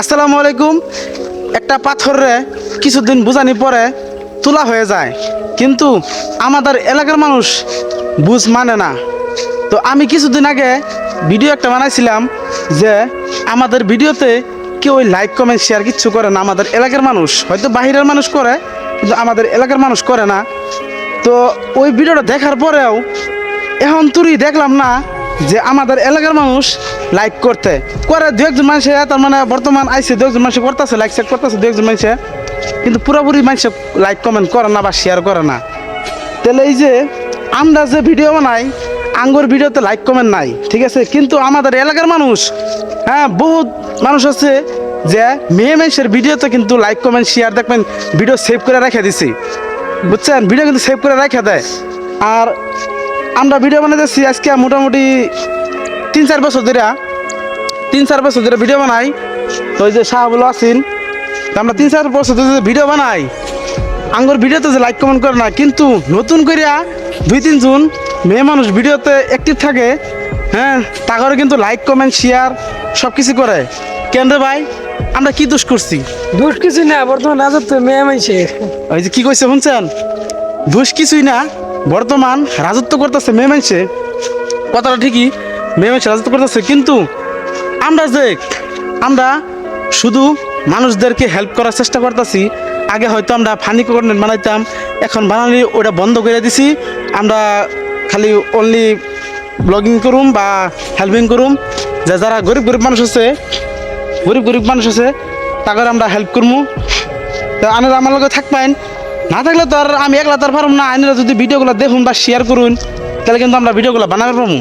আসসালামু আলাইকুম। একটা পাথরে কিছুদিন বুঝানি পরে তোলা হয়ে যায়। কিন্তু আমাদের এলাকার মানুষ বুঝ মানে না। তো আমি কিছুদিন আগে ভিডিও একটা বানাইছিলাম যে আমাদের ভিডিওতে কেউ ওই লাইক কমেন্ট শেয়ার কিচ্ছু করে না আমাদের এলাকার মানুষ। হয়তো বাহিরের মানুষ করে, কিন্তু আমাদের এলাকার মানুষ করে না। তো ওই ভিডিওটা দেখার পরেও এখন তুই দেখলাম না যে আমাদের এলাকার মানুষ লাইক করতে। করে দু একজন মানুষে, তার মানে বর্তমান আইসে দু একজন মানুষ করতেছে লাইক শেয়ার করতেছে দু একজন মানুষে। কিন্তু পুরোপুরি মানুষ লাইক কমেন্ট করে না বা শেয়ার করে না। তাহলে এই যে আমরা যে ভিডিও বানাই, আঙ্গুর ভিডিওতে লাইক কমেন্ট নাই, ঠিক আছে? কিন্তু আমাদের এলাকার মানুষ হ্যাঁ বহুত মানুষ আছে যে মেয়ে মানুষের ভিডিওতে কিন্তু লাইক কমেন্ট শেয়ার দেখবেন ভিডিও সেভ করে রেখে দিছি। বুঝছেন? ভিডিও কিন্তু সেভ করে রেখে দেয়। আর আমরা ভিডিও বানাইতেছি আজকে মোটামুটি তিন চার বছর ধরে। তিন চার বছর ধরে ভিডিও বানাই। তো ওই যে শাহবুল আসিন আমরা তিন চার বছর ধরে যে ভিডিও বানাই আঙ্গুর ভিডিওতে যে লাইক কমেন্ট করে না কিন্তু নতুন করিয়া দুই তিনজন মেয়ে মানুষ ভিডিওতে অ্যাক্টিভ থাকে হ্যাঁ তাগরে কিন্তু লাইক কমেন্ট শেয়ার সব কিছু করে। কেন রে ভাই? আমরা কি দোষ করছি? দোষ কিছু না বর্তমান রাজত্ব মেয়ে মাইছে ওই যে কি কইছে শুনছেন? দোষ কিছুই না। বর্তমান রাজত্ব করতেছে মেয়ে মানুষে। কথাটা ঠিকই, মেয়ে মানুষ রাজত্ব করতেছে, কিন্তু আমরা যে, আমরা শুধু মানুষদেরকে হেল্প করার চেষ্টা করতেছি, আগে হয়তো আমরা ফানি কন্টেন্ট বানাইতাম, এখন বানালি ওটা বন্ধ করে দিছি, আমরা খালি অনলি ব্লগিং করুম বা হেল্পিং করুম। যে যারা গরিব গরিব মানুষ আছে, গরিব গরিব মানুষ আছে তাকে আমরা হেল্প করব তো আনারা আমার লগে থাকবেন না থাকলে তো আর আমি একলা তার পারম না। আইনারা যদি ভিডিওগুলো দেখুন বা শেয়ার করুন, তাহলে কিন্তু আমরা ভিডিওগুলো বানাতে পারব।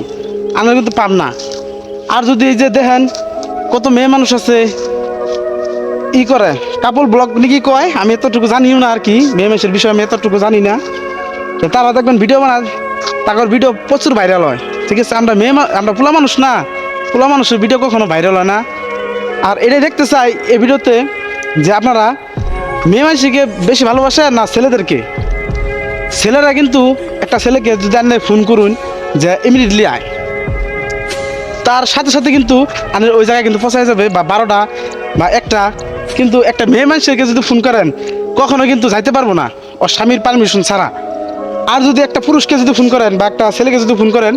আনারা কিন্তু পাম না। আর যদি এই যে দেখেন, কত মেয়ে মানুষ আছে, ই করে কাপল ব্লগ নাকি কয়? আমি এতটুকু জানিও না আর কি, মেয়ে মানুষের বিষয়ে আমি এতটুকু জানি না। তারা দেখবেন ভিডিও বানায় তাদের ভিডিও প্রচুর ভাইরাল হয়। ঠিক আছে, আমরা মেয়ে আমরা পোলা মানুষ না। পোলা মানুষের ভিডিও কখনো ভাইরাল হয় না। আর এটাই দেখতে চাই এই ভিডিওতে যে আপনারা মেয়ে মানুষকে বেশি ভালোবাসে না ছেলেদেরকে? ছেলেরা কিন্তু একটা ছেলেকে যদি আপনি ফোন করুন যে ইমিডিয়েটলি আয়। তার সাথে সাথে কিন্তু আপনার ওই জায়গায় কিন্তু পৌঁছায় যাবে, বা বারোটা বা একটা। কিন্তু একটা মেয়ে মানুষকে যদি ফোন করেন, কখনো কিন্তু যাইতে পারব না ও স্বামীর পারমিশন ছাড়া। আর যদি একটা পুরুষকে যদি ফোন করেন, বা একটা ছেলেকে যদি ফোন করেন,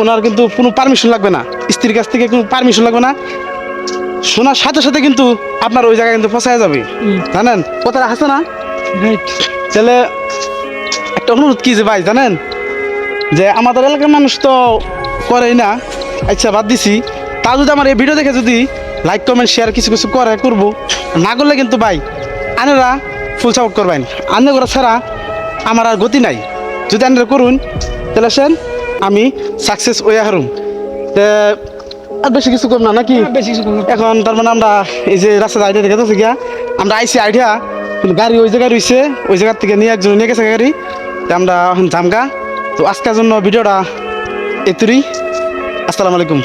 ওনার কিন্তু কোনো পারমিশন লাগবে না। স্ত্রীর কাছ থেকে কোনো পারমিশন লাগবে না। শোনার সাথে সাথে কিন্তু আপনার ওই জায়গায় কিন্তু পৌঁছায় যাবে। জানেন? কথাটা আছে না? তাহলে একটা অনুরোধ কি যে ভাই জানেন? যে আমাদের এলাকার মানুষ তো করেই না। আচ্ছা বাদ দিছি। তা যদি আমার এই ভিডিও দেখে যদি লাইক কমেন্ট শেয়ার কিছু কিছু করে করব। না করলে কিন্তু ভাই আনেরা ফুল সাপোর্ট করবেন আনে করা ছাড়া আমার আর গতি নাই। যদি আনেরা করুন তাহলে সেন আমি সাকসেস ওয়া হারুম। তে আর বেশি কিছু কম না নাকি? বেশি কিছু করব এখন তার মানে আমরা এই যে রাস্তা আইডিয়া দেখে যাচ্ছি গিয়া আমরা আইসি আইডিয়া গাড়ি ওই জায়গায় রয়েছে ওই জায়গার থেকে নিয়ে একজন নিয়ে গেছে গাড়ি তো আমরা এখন জামগা তো আজকের জন্য ভিডিওটা এতুরি আসসালামু আলাইকুম।